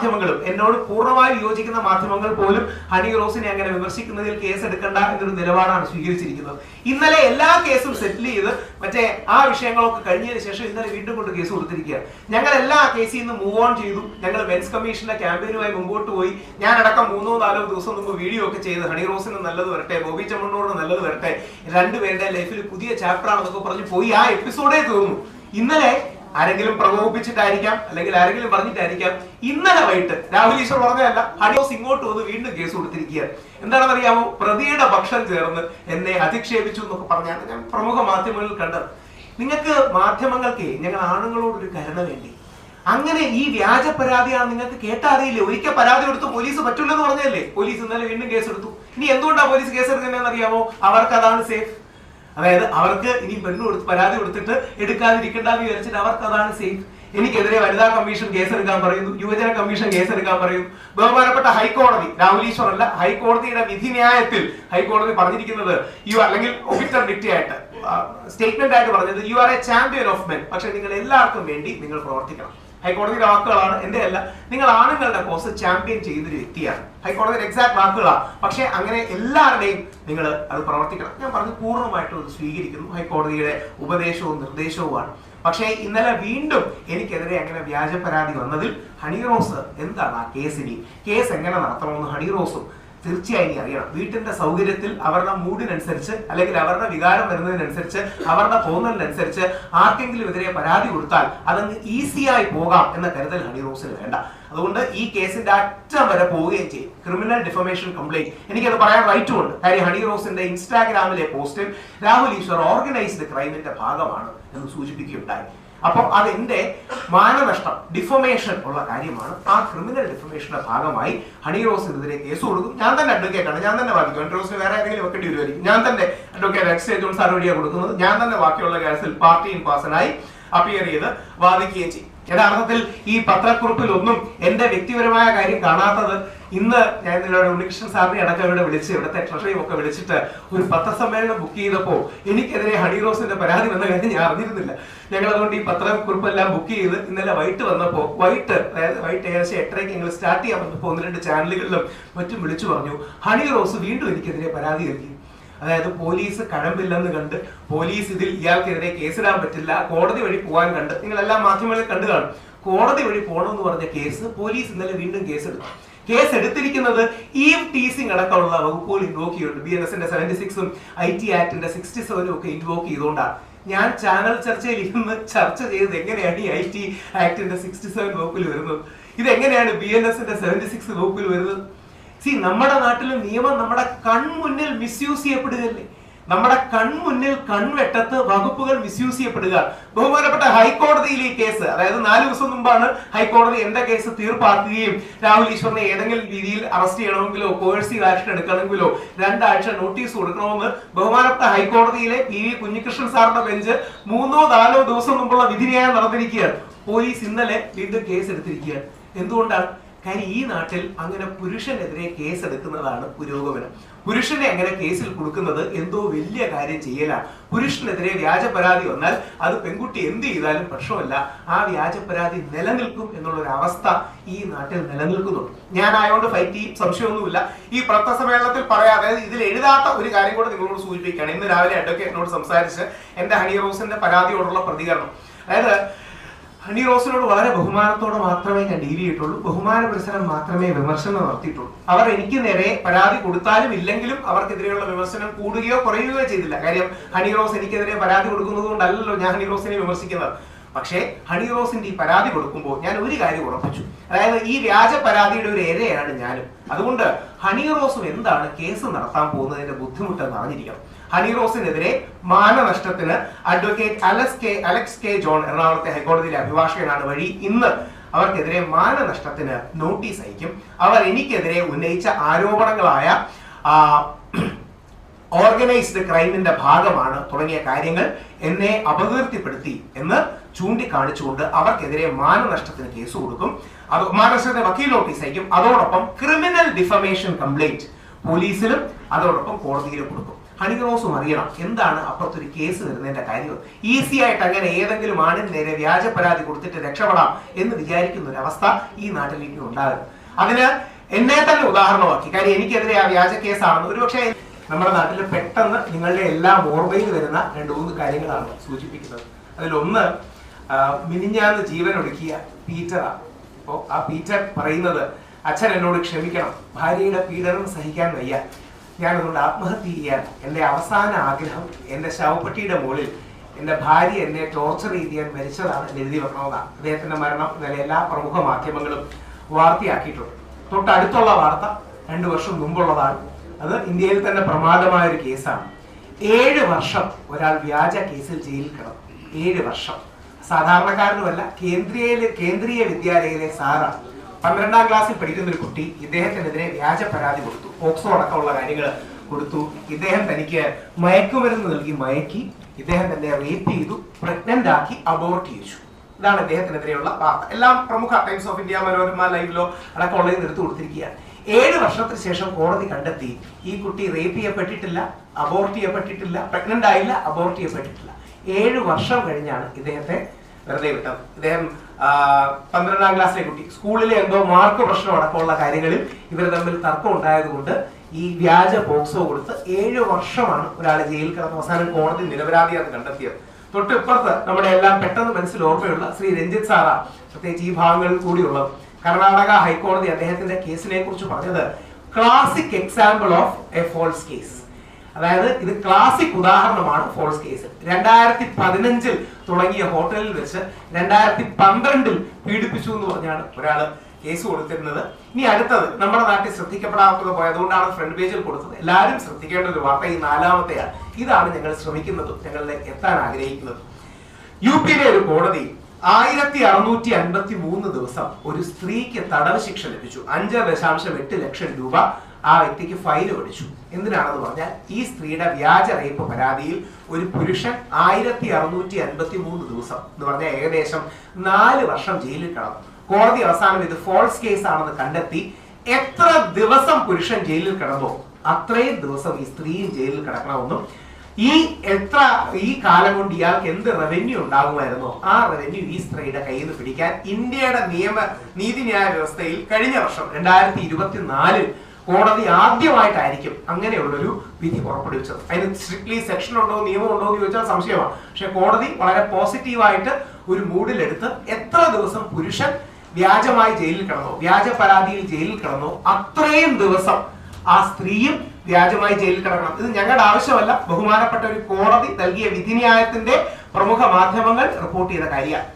മാധ്യമങ്ങളും എന്നോട് പൂർണമായി യോജിക്കുന്ന മാധ്യമങ്ങൾ പോലും ഹണി റോസിനെ അങ്ങനെ വിമർശിക്കുന്നതിൽ കേസ് എടുക്കണ്ട എന്നൊരു നിലപാടാണ് സ്വീകരിച്ചിരിക്കുന്നത്. ഇന്നലെ എല്ലാ കേസും സെറ്റിൽ ചെയ്ത് മറ്റേ ആ വിഷയങ്ങളൊക്കെ കഴിഞ്ഞതിന് ശേഷം ഇന്നലെ വീണ്ടും കൊണ്ട് കേസ് കൊടുത്തിരിക്കുകയാണ്. ഞങ്ങൾ എല്ലാ കേസിൽ നിന്ന് മൂവ് ഓൺ ചെയ്തു. ഞങ്ങൾ മെൻസ് കമ്മീഷന്റെ ക്യാമ്പയിനുമായി മുമ്പോട്ട് പോയി. ഞാൻ അടക്കം മൂന്നോ നാലോ ദിവസം മുമ്പ് വീഡിയോ ഒക്കെ ചെയ്ത് ഹണി റോസിന് നല്ലത് വരട്ടെ ബോബി ചമ്മണ്ണോട് നല്ലത് വരട്ടെ രണ്ടുപേരുടെ ലൈഫിൽ പുതിയ ചാപ്റ്റർ ആണെന്നൊക്കെ പറഞ്ഞ് പോയി. ആ എപ്പിസോഡേ തീർന്നു. ഇന്നലെ ആരെങ്കിലും പ്രകോപിപ്പിച്ചിട്ടായിരിക്കാം അല്ലെങ്കിൽ ആരെങ്കിലും പറഞ്ഞിട്ടായിരിക്കാം ഇന്നലെ വൈകിട്ട് രാഹുൽ ഈശ്വർ പറഞ്ഞതല്ല ഹഡിയോസ് ഇങ്ങോട്ട് വന്ന് വീണ്ടും കേസ് കൊടുത്തിരിക്കുകയാണ്. എന്താണെന്ന് അറിയാമോ പ്രതിയുടെ പക്ഷം ചേർന്ന് എന്നെ അധിക്ഷേപിച്ചു എന്നൊക്കെ പറഞ്ഞാണ് ഞാൻ പ്രമുഖ മാധ്യമങ്ങളിൽ കണ്ടത്. നിങ്ങൾക്ക് മാധ്യമങ്ങൾക്ക് ഞങ്ങൾ ആണുങ്ങളോടൊരു കരുണ വേണ്ടി. അങ്ങനെ ഈ വ്യാജ പരാതിയാണ് നിങ്ങൾക്ക് കേട്ടറിയില്ലേ ഒരിക്കൽ പരാതി കൊടുത്ത് പോലീസ് പറ്റില്ലെന്ന് പറഞ്ഞല്ലേ പോലീസ് ഇന്നലെ വീണ്ടും കേസ് എടുത്തു ഇനി എന്തുകൊണ്ടാണ് പോലീസ് കേസ് എടുക്കുന്നതെന്ന് അറിയാമോ അവർക്ക് അതാണ് സേഫ്. അതായത് അവർക്ക് ഇനി പെണ്ണ് കൊടുത്ത് പരാതി കൊടുത്തിട്ട് എടുക്കാതിരിക്കണ്ടെന്ന് വിചാരിച്ചിട്ട് അവർക്ക് അതാണ് സേഫ് എനിക്കെതിരെ വനിതാ കമ്മീഷൻ കേസ് എടുക്കാൻ പറയുന്നു യുവജന കമ്മീഷൻ കേസ് എടുക്കാൻ പറയുന്നു. ബഹുമാനപ്പെട്ട ഹൈക്കോടതി രാഹുലീശ്വർ അല്ല ഹൈക്കോടതിയുടെ വിധിന്യായത്തിൽ ഹൈക്കോടതി പറഞ്ഞിരിക്കുന്നത് യു അല്ലെങ്കിൽ ഒഫീസർ ഡിക്റ്റി ആയിട്ട് സ്റ്റേറ്റ്മെന്റ് ആയിട്ട് പറഞ്ഞത് you are a champion of men പക്ഷെ നിങ്ങൾ എല്ലാവർക്കും വേണ്ടി നിങ്ങൾ പ്രവർത്തിക്കണം. ഹൈക്കോടതിയുടെ വാക്കുകളാണ് എന്റെ അല്ല നിങ്ങൾ ആണുങ്ങളുടെ കോസ് ചാമ്പ്യൻ ചെയ്യുന്നൊരു വ്യക്തിയാണ്. ഹൈക്കോടതിയുടെ എക്സാക്ട് വാക്കുകളാണ് പക്ഷേ അങ്ങനെ എല്ലാവരുടെയും നിങ്ങൾ അത് പ്രവർത്തിക്കണം. ഞാൻ പറഞ്ഞു പൂർണമായിട്ടും അത് സ്വീകരിക്കുന്നു. ഹൈക്കോടതിയുടെ ഉപദേശവും നിർദ്ദേശവുമാണ്. പക്ഷേ ഇന്നലെ വീണ്ടും എനിക്കെതിരെ അങ്ങനെ വ്യാജ പരാതി വന്നതിൽ ഹണി റോസ് എന്താണ് ആ കേസിനി കേസ് എങ്ങനെ നടത്തണമെന്ന് ഹണി റോസും തീർച്ചയായും അറിയണം. വീട്ടിന്റെ സൗകര്യത്തിൽ അവരുടെ മൂഡിനനുസരിച്ച് അല്ലെങ്കിൽ അവരുടെ വികാരം വരുന്നതിനനുസരിച്ച് അവരുടെ തോന്നലിനനുസരിച്ച് ആർക്കെങ്കിലും എതിരെ പരാതി കൊടുത്താൽ അതങ്ങ് ഈസിയായി പോകാം എന്ന കരുതൽ ഹണി വേണ്ട. അതുകൊണ്ട് ഈ കേസിന്റെ അറ്റം വരെ പോവുകയും ചെയ്യും. ക്രിമിനൽ ഡിഫമേഷൻ കംപ്ലൈന്റ് എനിക്കത് പറയാൻ റൈറ്റും ഉണ്ട്. കാര്യം ഹണി റോസിന്റെ ഇൻസ്റ്റാഗ്രാമിലെ പോസ്റ്റിൽ രാഹുൽ ഈശ്വർ ഓർഗനൈസ്ഡ് ക്രൈമിന്റെ ഭാഗമാണ് എന്ന് സൂചിപ്പിക്കുകയുണ്ടായി. അപ്പോൾ അതെന്റെ മാനനഷ്ടം ഡിഫമേഷൻ ഉള്ള കാര്യമാണ്. ആ ക്രിമിനൽ ഡിഫമേഷന്റെ ഭാഗമായി ഹണി റോസിനെതിരെ കേസ് കൊടുക്കും. ഞാൻ തന്നെ അഡ്വക്കേറ്റ് ആണ്. ഞാൻ തന്നെ വാദിക്കും. ഹണി റോസിന് വേറെ ആരെങ്കിലും വെക്കേണ്ടി വരുമായിരിക്കും. ഞാൻ തന്നെ അഡ്വക്കേറ്റ് എക്സ് ജോൺ സാർ വഴിയാണ് കൊടുക്കുന്നത്. ഞാൻ തന്നെ ബാക്കിയുള്ള കേസിൽ പാർട്ടി ഇൻ പാസനായി അപ്പിയർ ചെയ്ത് വാദിക്കുകയും ചെയ്യും. യഥാർത്ഥത്തിൽ ഈ പത്രക്കുറിപ്പിലൊന്നും എന്റെ വ്യക്തിപരമായ കാര്യം കാണാത്തത് ഇന്ന് ഞാൻ നിങ്ങളുടെ ഉണ്ണികൃഷ്ണൻ സാറിനെ അടക്കം ഇവിടെ വിളിച്ച് ഇവിടുത്തെ ട്രഷറിയും ഒക്കെ വിളിച്ചിട്ട് ഒരു പത്രസമ്മേളനം ബുക്ക് ചെയ്തപ്പോൾ എനിക്കെതിരെ ഹണി റോസിന്റെ പരാതി വന്ന കാര്യം ഞാൻ അറിഞ്ഞിരുന്നില്ല. ഞങ്ങൾ അതുകൊണ്ട് ഈ പത്രക്കുറിപ്പെല്ലാം ബുക്ക് ചെയ്ത് ഇന്നലെ വൈകിട്ട് വന്നപ്പോൾ വൈകിട്ട് അതായത് വൈകിട്ട് ഏകദേശം എട്ടരയ്ക്ക് ഞങ്ങൾ സ്റ്റാർട്ട് ചെയ്യാൻ വന്നപ്പോൾ ഒന്ന് രണ്ട് ചാനലുകളിലും മറ്റും വിളിച്ചു പറഞ്ഞു ഹണി റോസ് വീണ്ടും എനിക്കെതിരെ പരാതി നൽകി. അതായത് പോലീസ് കഴമ്പില്ലെന്ന് കണ്ട് പോലീസ് ഇതിൽ ഇയാൾക്കെതിരെ കേസിടാൻ പറ്റില്ല കോടതി വഴി പോകാൻ കണ്ട് നിങ്ങൾ എല്ലാ മാധ്യമങ്ങളിൽ കണ്ടു കാണും. കോടതി വഴി പോകണമെന്ന് പറഞ്ഞ കേസ് പോലീസ് ഇന്നലെ വീണ്ടും കേസെടുത്തു. കേസ് എടുത്തിരിക്കുന്നത് ഈ ടീസിംഗ് അടക്കമുള്ള വകുപ്പുകൾ ഇൻവോക്ക് ചെയ്തുകൊണ്ട് ബി എൻ എസിന്റെ സെവന്റി സിക്സും ഐ ടി ആക്ടിന്റെ സിക്സ്റ്റി സെവനും ഒക്കെ ഇൻവോക്ക് ചെയ്തുകൊണ്ടാണ്. ഞാൻ ചാനൽ ചർച്ചയിൽ ഇരുന്ന് ചർച്ച ചെയ്തത് എങ്ങനെയാണ് ഈ ഐ ടി ആക്ടിന്റെ സിക്സ്റ്റി സെവൻ വകുപ്പിൽ വരുന്നത്? ഇതെങ്ങനെയാണ് ബി എൻ എസിന്റെ സെവന്റി സിക്സ് വകുപ്പിൽ വരുന്നത്? സി നമ്മുടെ നാട്ടിലും നിയമം നമ്മുടെ കൺമുന്നിൽ മിസ്യൂസ് ചെയ്യപ്പെടുകയല്ലേ? നമ്മുടെ കൺമുന്നിൽ കൺവെട്ടത്ത് വകുപ്പുകൾ മിസ്യൂസ് ചെയ്യപ്പെടുക. ബഹുമാനപ്പെട്ട ഹൈക്കോടതിയിൽ ഈ കേസ് അതായത് നാല് ദിവസം മുമ്പാണ് ഹൈക്കോടതി എന്റെ കേസ് തീർപ്പാക്കുകയും രാഹുൽ ഈശ്വറിനെ ഏതെങ്കിലും രീതിയിൽ അറസ്റ്റ് ചെയ്യണമെങ്കിലോ കോഴ്സീവ് ആക്ഷൻ എടുക്കണമെങ്കിലോ രണ്ടാഴ്ച നോട്ടീസ് കൊടുക്കണമെന്ന് ബഹുമാനപ്പെട്ട ഹൈക്കോടതിയിലെ പി വി കുഞ്ഞികൃഷ്ണൻ സാറിന്റെ ബെഞ്ച് മൂന്നോ നാലോ ദിവസം മുമ്പുള്ള വിധിന്യായം നടന്നിരിക്കുകയാണ്. പോലീസ് ഇന്നലെ വീണ്ടും കേസ് എടുത്തിരിക്കുകയാണ്. എന്തുകൊണ്ടാണ്? കാര്യം ഈ നാട്ടിൽ അങ്ങനെ പുരുഷനെതിരെ കേസ് എടുക്കുന്നതാണ് പുരോഗമനം. പുരുഷനെ അങ്ങനെ കേസിൽ കൊടുക്കുന്നത് എന്തോ വലിയ കാര്യം ചെയ്യലാണ് പുരുഷനെതിരെ വ്യാജ പരാതി വന്നാൽ അത് പെൺകുട്ടി എന്ത് ചെയ്താലും പ്രശ്നമല്ല. ആ വ്യാജ പരാതി നിലനിൽക്കും എന്നുള്ള ഒരു അവസ്ഥ ഈ നാട്ടിൽ നിലനിൽക്കുന്നുണ്ട്. ആയതുകൊണ്ട് ഫൈറ്റ് ചെയ്യും. സംശയമൊന്നുമില്ല. ഈ പത്രസമ്മേളനത്തിൽ പറയാതെ ഇതിൽ എഴുതാത്ത ഒരു കാര്യം കൂടെ നിങ്ങളോട് സൂചിപ്പിക്കുകയാണ്. ഇന്ന് രാവിലെ അഡ്വക്കേറ്റിനോട് സംസാരിച്ച് എന്റെ ഹണി റോസിന്റെ പരാതിയോടുള്ള പ്രതികരണം. അതായത് ഹണി റോസിനോട് വളരെ ബഹുമാനത്തോടെ മാത്രമേ ഞാൻ ഡീൽ ചെയ്തിട്ടുള്ളൂ. ബഹുമാന പുരസരം മാത്രമേ വിമർശനം നടത്തിയിട്ടുള്ളൂ. അവർ എനിക്ക് നേരെ പരാതി കൊടുത്താലും ഇല്ലെങ്കിലും അവർക്കെതിരെയുള്ള വിമർശനം കൂടുകയോ കുറയുകയോ ചെയ്തില്ല. കാര്യം ഹണി റോസ് എനിക്കെതിരെ പരാതി കൊടുക്കുന്നത് കൊണ്ടല്ലല്ലോ ഞാൻ ഹണി റോസിനെ വിമർശിക്കുന്നത്. പക്ഷേ ഹണി റോസിന്റെ ഈ പരാതി കൊടുക്കുമ്പോൾ ഞാൻ ഒരു കാര്യം ഉറപ്പിച്ചു. അതായത് ഈ വ്യാജ പരാതിയുടെ ഒരു ഇരയാണ് ഞാനും. അതുകൊണ്ട് ഹണി റോസും എന്താണ് കേസ് നടത്താൻ പോകുന്നതിന്റെ ബുദ്ധിമുട്ടെന്ന് അറിഞ്ഞിരിക്കണം. ഹണി റോസിനെതിരെ മാനനഷ്ടത്തിന് advocate Alex K Alex K John എറണാകുളത്തെ ഹൈക്കോടതിയിലെ അഭിഭാഷകനാണ് വഴി ഇന്ന് അവർക്കെതിരെ മാനനഷ്ടത്തിന് നോട്ടീസ് അയക്കും. അവർ എനിക്കെതിരെ ഉന്നയിച്ച ആരോപണങ്ങളായ ഓർഗനൈസ്ഡ് ക്രൈമിന്റെ ഭാഗമാണ് തുടങ്ങിയ കാര്യങ്ങൾ എന്നെ അപകീർത്തിപ്പെടുത്തി എന്ന് ചൂണ്ടിക്കാണിച്ചുകൊണ്ട് അവർക്കെതിരെ മാനനഷ്ടത്തിന് കേസ് കൊടുക്കും. അത് മാനനഷ്ടത്തിന് വക്കീൽ നോട്ടീസ് അയക്കും. അതോടൊപ്പം ക്രിമിനൽ ഡിഫമേഷൻ കംപ്ലൈന്റ് പോലീസിലും അതോടൊപ്പം കോടതിയിലും കൊടുക്കും. ഹണിറോസും അറിയണം എന്താണ് അപ്പുറത്തൊരു കേസ് വരുന്നതിന്റെ കാര്യം. ഈസി ആയിട്ട് അങ്ങനെ ഏതെങ്കിലും ആണിന് നേരെ വ്യാജ പരാതി കൊടുത്തിട്ട് രക്ഷപ്പെടാം എന്ന് വിചാരിക്കുന്ന ഒരു അവസ്ഥ ഈ നാട്ടിൽ ഇനി ഉണ്ടാകും. അതിന് എന്നെ തന്നെ ഉദാഹരണമാക്കി. കാര്യം എനിക്കെതിരെ ആ വ്യാജ കേസാണെന്ന് ഒരുപക്ഷെ നമ്മുടെ നാട്ടിൽ പെട്ടെന്ന് നിങ്ങളുടെ എല്ലാ ഓർമ്മയിൽ വരുന്ന രണ്ട് മൂന്ന് കാര്യങ്ങളാണ് സൂചിപ്പിക്കുന്നത്. അതിലൊന്ന് മിനിഞ്ഞാന്ന് ജീവൻ ഒടുക്കിയ പീറ്ററാണ് അപ്പോ ആ പീറ്റർ പറയുന്നത് അച്ഛൻ എന്നോട് ക്ഷമിക്കണം. ഭാര്യയുടെ പീഡനം സഹിക്കാൻ വയ്യ. ഞാൻ അതുകൊണ്ട് ആത്മഹത്യ ചെയ്യാൻ എന്റെ അവസാന ആഗ്രഹം എന്റെ ശവപ്പെട്ടിയുടെ മുകളിൽ എന്റെ ഭാര്യ എന്നെ ടോർച്ചർ ചെയ്യാൻ മരിച്ചതാണ്. എന്ന് എഴുതി വെക്കണമെന്നാണ് അദ്ദേഹത്തിന്റെ മരണം ഇന്നലെ എല്ലാ പ്രമുഖ മാധ്യമങ്ങളും വാർത്തയാക്കിയിട്ടുണ്ട്. തൊട്ടടുത്തുള്ള വാർത്ത രണ്ട് വർഷം മുമ്പുള്ളതാണ്. അത് ഇന്ത്യയിൽ തന്നെ പ്രമാദമായ ഒരു കേസാണ്. ഏഴ് വർഷം ഒരാൾ വ്യാജ കേസിൽ ജയിലിൽ കിടന്നു. ഏഴ് വർഷം. സാധാരണക്കാരനുമല്ല കേന്ദ്രീയ കേന്ദ്രീയ വിദ്യാലയയിലെ സാറാണ് പന്ത്രണ്ടാം ക്ലാസ്സിൽ പഠിക്കുന്ന ഒരു കുട്ടി ഇദ്ദേഹത്തിനെതിരെ വ്യാജ പരാതി കൊടുത്തു. ഓക്സോ അടക്കമുള്ള കാര്യങ്ങൾ കൊടുത്തു. ഇദ്ദേഹം തനിക്ക് മയക്കുമരുന്ന് നൽകി മയക്കി ഇദ്ദേഹം തന്നെ റേപ്പ് ചെയ്തു പ്രഗ്നന്റ് ആക്കി അബോർട്ട് ചെയ്യിച്ചു. ഇതാണ് ഇദ്ദേഹത്തിനെതിരെയുള്ള വാർത്ത എല്ലാം പ്രമുഖ ടൈംസ് ഓഫ് ഇന്ത്യ മനോരമ ലൈവിലോ അടക്കമുള്ളതിൽ എടുത്തു കൊടുത്തിരിക്കുകയാണ്. ഏഴ് വർഷത്തിന് ശേഷം കോടതി കണ്ടെത്തി ഈ കുട്ടി റേപ്പ് ചെയ്യപ്പെട്ടിട്ടില്ല അബോർട്ട് ചെയ്യപ്പെട്ടിട്ടില്ല പ്രഗ്നന്റ് ആയില്ല അബോർട്ട് ചെയ്യപ്പെട്ടിട്ടില്ല. ഏഴ് വർഷം കഴിഞ്ഞാണ് ഇദ്ദേഹത്തെ വെറുതെ വിട്ടത് ഇദ്ദേഹം ആ, പന്ത്രണ്ടാം ക്ലാസ്സിലെ കുട്ടി. സ്കൂളിലെ എന്തോ മാർക്ക് പ്രശ്നം അടക്കമുള്ള കാര്യങ്ങളിൽ ഇവർ തമ്മിൽ തർക്കം ഉണ്ടായതുകൊണ്ട് ഈ വ്യാജ ബോക്സോ കൊടുത്ത് ഏഴ് വർഷമാണ് ഒരാൾ ജയിലിൽ കിടന്ന് അവസാനം കോടതി നിരപരാധിയാണ് കണ്ടെത്തിയത്. തൊട്ട് ഇപ്പുറത്ത് നമ്മുടെ എല്ലാം പെട്ടെന്ന് മനസ്സിൽ ഓർമ്മയുള്ള ശ്രീ രഞ്ജിത് സാറാ പ്രത്യേകിച്ച് ഈ ഭാഗങ്ങളിൽ കൂടിയുള്ളത്. കർണാടക ഹൈക്കോടതി അദ്ദേഹത്തിന്റെ കേസിനെ കുറിച്ച് പറഞ്ഞത് classic example of a false case അതായത് ഇത് ക്ലാസിക് ഉദാഹരണമാണ് ഫോൾസ് കേസ് രണ്ടായിരത്തി പതിനഞ്ചിൽ തുടങ്ങിയ ഹോട്ടലിൽ വെച്ച് രണ്ടായിരത്തി പന്ത്രണ്ടിൽ പീഡിപ്പിച്ചു എന്ന് പറഞ്ഞാണ് ഒരാൾ കേസ് കൊടുത്തിരുന്നത്. ഇനി അടുത്തത് നമ്മുടെ നാട്ടിൽ ശ്രദ്ധിക്കപ്പെടാത്തത് പോയതുകൊണ്ടാണ് ഫ്രണ്ട് പേജിൽ കൊടുത്തത്. എല്ലാവരും ശ്രദ്ധിക്കേണ്ട ഒരു വാർത്ത ഈ നാലാമത്തെയാണ്. ഇതാണ് ഞങ്ങൾ ശ്രമിക്കുന്നതും ഞങ്ങളുടെ എത്താൻ ആഗ്രഹിക്കുന്നത്. യു പിയിലെ ഒരു കോടതി ആയിരത്തി അറുന്നൂറ്റി അൻപത്തി മൂന്ന് ദിവസം ഒരു സ്ത്രീക്ക് തടവ് ശിക്ഷ ലഭിച്ചു. അഞ്ച് ദശാംശം എട്ട് ലക്ഷം രൂപ ആ വ്യക്തിക്ക് ഫൈൻ മേടിച്ചു എന്തിനാണെന്ന് പറഞ്ഞാൽ ഈ സ്ത്രീയുടെ വ്യാജ റേപ്പ് പരാതിയിൽ ഒരു പുരുഷൻ ആയിരത്തി അറുന്നൂറ്റി അൻപത്തി മൂന്ന് ദിവസം എന്ന് പറഞ്ഞാൽ ഏകദേശം നാല് വർഷം ജയിലിൽ കിടന്നു. കോടതി അവസാനം ഇത് ഫോൾസ് കേസ് ആണെന്ന് കണ്ടെത്തി എത്ര ദിവസം പുരുഷൻ ജയിലിൽ കിടന്നോ അത്രയും ദിവസം ഈ സ്ത്രീയും ജയിലിൽ കിടക്കണമെന്നും ഈ എത്ര ഈ കാലം കൊണ്ട് ഇയാൾക്ക് എന്ത് റവന്യൂ ഉണ്ടാകുമായിരുന്നോ ആ റവന്യൂ ഈ സ്ത്രീയുടെ കയ്യിൽ നിന്ന് പിടിക്കാൻ ഇന്ത്യയുടെ നിയമ നീതിന്യായ വ്യവസ്ഥയിൽ കഴിഞ്ഞ വർഷം രണ്ടായിരത്തി ഇരുപത്തിനാലിൽ കോടതി ആദ്യമായിട്ടായിരിക്കും അങ്ങനെയുള്ളൊരു വിധി പുറപ്പെടുവിച്ചത്. അതിന് സ്ട്രിക്ട്ലി സെക്ഷൻ ഉണ്ടോ നിയമം ഉണ്ടോ എന്ന് ചോദിച്ചാൽ സംശയമാണ്. പക്ഷെ കോടതി വളരെ പോസിറ്റീവായിട്ട് ഒരു മൂഡിലെടുത്ത് എത്ര ദിവസം പുരുഷൻ വ്യാജമായി ജയിലിൽ കിടന്നോ വ്യാജ പരാതിയിൽ ജയിലിൽ കിടന്നോ അത്രയും ദിവസം ആ സ്ത്രീയും വ്യാജമായി ജയിലിൽ കിടക്കണം. ഇത് ഞങ്ങളുടെ ആവശ്യമല്ല. ബഹുമാനപ്പെട്ട ഒരു കോടതി നൽകിയ വിധിന്യായത്തിന്റെ പ്രമുഖ മാധ്യമങ്ങൾ റിപ്പോർട്ട് ചെയ്ത കാര്യമാണ്.